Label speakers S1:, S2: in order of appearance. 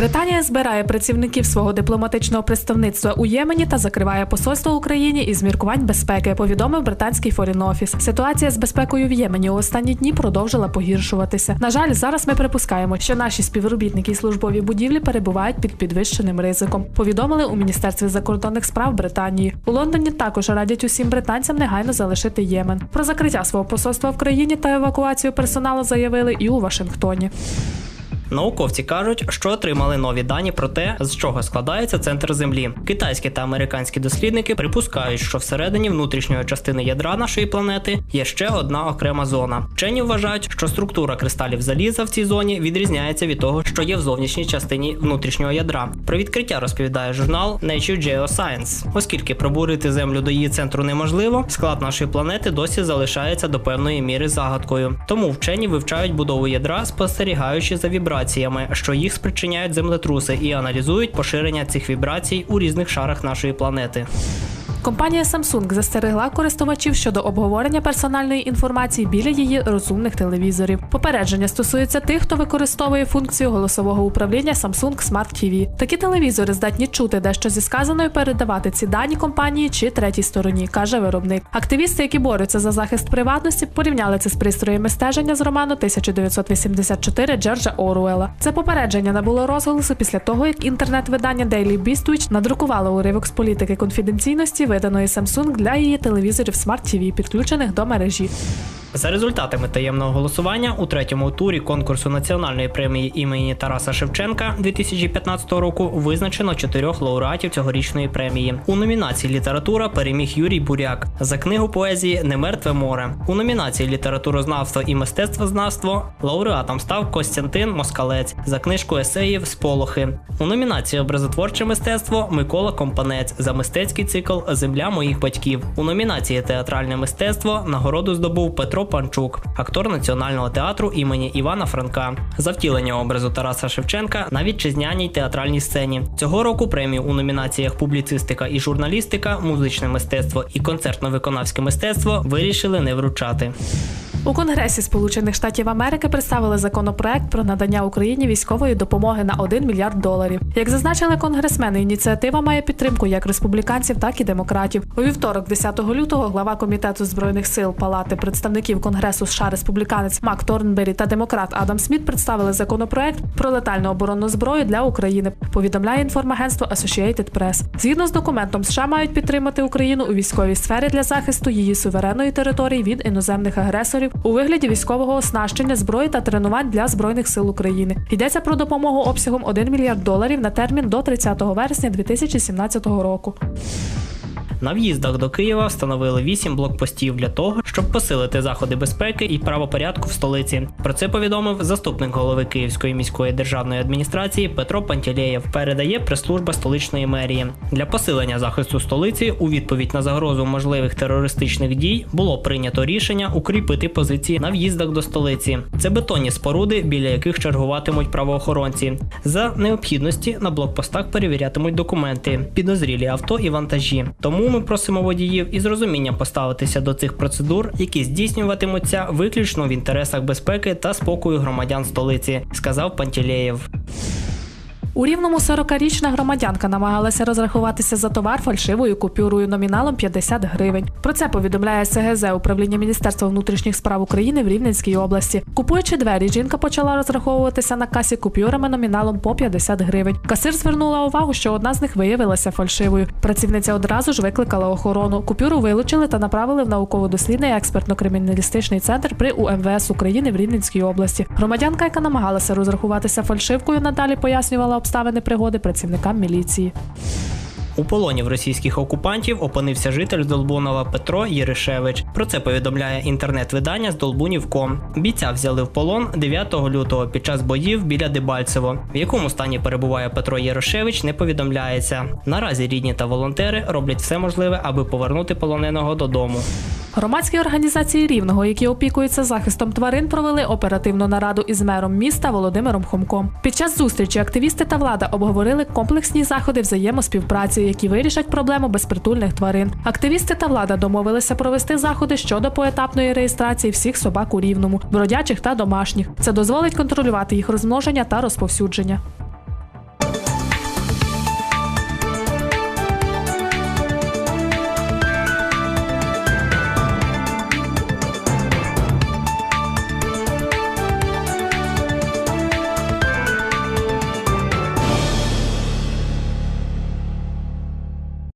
S1: Британія збирає працівників свого дипломатичного представництва у Ємені та закриває посольство Україні із міркувань безпеки. Повідомив британський Foreign Office. Ситуація з безпекою в Ємені у останні дні продовжила погіршуватися. На жаль, зараз ми припускаємо, що наші співробітники і службові будівлі перебувають під підвищеним ризиком. Повідомили у міністерстві закордонних справ Британії. У Лондоні також радять усім британцям негайно залишити Ємен. Про закриття свого посольства в країні та евакуацію персоналу заявили і у Вашингтоні.
S2: Науковці кажуть, що отримали нові дані про те, з чого складається центр Землі. Китайські та американські дослідники припускають, що всередині внутрішньої частини ядра нашої планети є ще одна окрема зона. Вчені вважають, що структура кристалів заліза в цій зоні відрізняється від того, що є в зовнішній частині внутрішнього ядра. Про відкриття розповідає журнал Nature Geoscience. Оскільки пробурити землю до її центру неможливо, склад нашої планети досі залишається до певної міри загадкою. Тому вчені вивчають будову ядра, спостерігаючи за вібраціями, що їх спричиняють землетруси, і аналізують поширення цих вібрацій у різних шарах нашої планети.
S1: Компанія Samsung застерегла користувачів щодо обговорення персональної інформації біля її розумних телевізорів. Попередження стосується тих, хто використовує функцію голосового управління Samsung Smart TV. Такі телевізори здатні чути дещо зі сказаною, передавати ці дані компанії чи третій стороні, каже виробник. Активісти, які борються за захист приватності, порівняли це з пристроями стеження з роману 1984 Джорджа Оруела. Це попередження набуло розголосу після того, як інтернет-видання Daily Beastwitch надрукувало уривок з політики конфіденційності виданої Samsung для її телевізорів Smart TV, підключених до мережі.
S2: За результатами таємного голосування у третьому турі конкурсу національної премії імені Тараса Шевченка 2015 року визначено чотирьох лауреатів цьогорічної премії. У номінації Література переміг Юрій Буряк за книгу поезії Немертве море. У номінації Літературознавство і мистецтвознавство лауреатом став Костянтин Москалець за книжку есеїв Сполохи. У номінації Образотворче мистецтво Микола Компанець за мистецький цикл Земля моїх батьків. У номінації Театральне мистецтво нагороду здобув Петро Панчук, актор Національного театру імені Івана Франка, за втілення образу Тараса Шевченка на вітчизняній театральній сцені. Цього року премію у номінаціях Публіцистика і журналістика, музичне мистецтво і концертно-виконавське мистецтво вирішили не вручати.
S1: У Конгресі Сполучених Штатів Америки представили законопроект про надання Україні військової допомоги на 1 мільярд доларів. Як зазначили конгресмени, ініціатива має підтримку як республіканців, так і демократів. У вівторок, 10 лютого, глава комітету збройних сил Палати представників Конгресу США республіканець Мак Торнбері та демократ Адам Сміт представили законопроект про летальну оборонну зброю для України. Повідомляє інформагентство Associated Press. Згідно з документом, США мають підтримати Україну у військовій сфері для захисту її суверенної території від іноземних агресорів у вигляді військового оснащення зброї та тренувань для збройних сил України. Йдеться про допомогу обсягом 1 мільярд доларів на термін до 30 вересня 2017 року.
S2: На в'їздах до Києва встановили 8 блокпостів для того, щоб посилити заходи безпеки і правопорядку в столиці. Про це повідомив заступник голови Київської міської державної адміністрації Петро Пантілеєв. Передає прес-служба столичної мерії. Для посилення захисту столиці у відповідь на загрозу можливих терористичних дій було прийнято рішення укріпити позиції на в'їздах до столиці. Це бетонні споруди, біля яких чергуватимуть правоохоронці. За необхідності на блокпостах перевірятимуть документи, підозрілі авто і вантажі. Тому ми просимо водіїв із розумінням поставитися до цих процедур, які здійснюватимуться виключно в інтересах безпеки та спокою громадян столиці, сказав Пантілеєв.
S1: У рівному 40-річна громадянка намагалася розрахуватися за товар фальшивою купюрою номіналом 50 гривень. Про це повідомляє СГЗ управління Міністерства внутрішніх справ України в Рівненській області. Купуючи двері, жінка почала розраховуватися на касі купюрами номіналом по 50 гривень. Касир звернула увагу, що одна з них виявилася фальшивою. Працівниця одразу ж викликала охорону. Купюру вилучили та направили в науково-дослідний експертно-криміналістичний центр при УМВС України в Рівненській області. Громадянка, яка намагалася розрахуватися фальшивкою, надалі пояснювала обставини пригоди працівникам міліції.
S2: У полоні в російських окупантів опинився житель Долбунова Петро Єришевич. Про це повідомляє інтернет-видання з Долбунів.ком. Бійця взяли в полон 9 лютого під час боїв біля Дебальцево. В якому стані перебуває Петро Єрошевич, не повідомляється. Наразі рідні та волонтери роблять все можливе, аби повернути полоненого додому.
S1: Громадські організації рівного, які опікуються захистом тварин, провели оперативну нараду із мером міста Володимиром Хомком. Під час зустрічі активісти та влада обговорили комплексні заходи взаємоспівпраці, які вирішать проблему безпритульних тварин. Активісти та влада домовилися провести заходи щодо поетапної реєстрації всіх собак у рівному, бродячих та домашніх. Це дозволить контролювати їх розмноження та розповсюдження.